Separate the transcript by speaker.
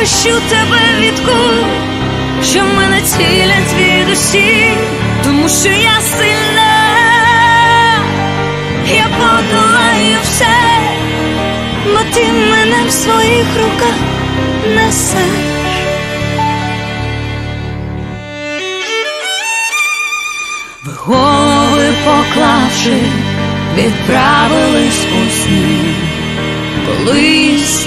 Speaker 1: захищу тебе від куль, що мене цілять від усіх, тому що я сильна, я подолаю все, бо ти мене в своїх руках несеш. Ви голови поклавши, відправились у сни. Колись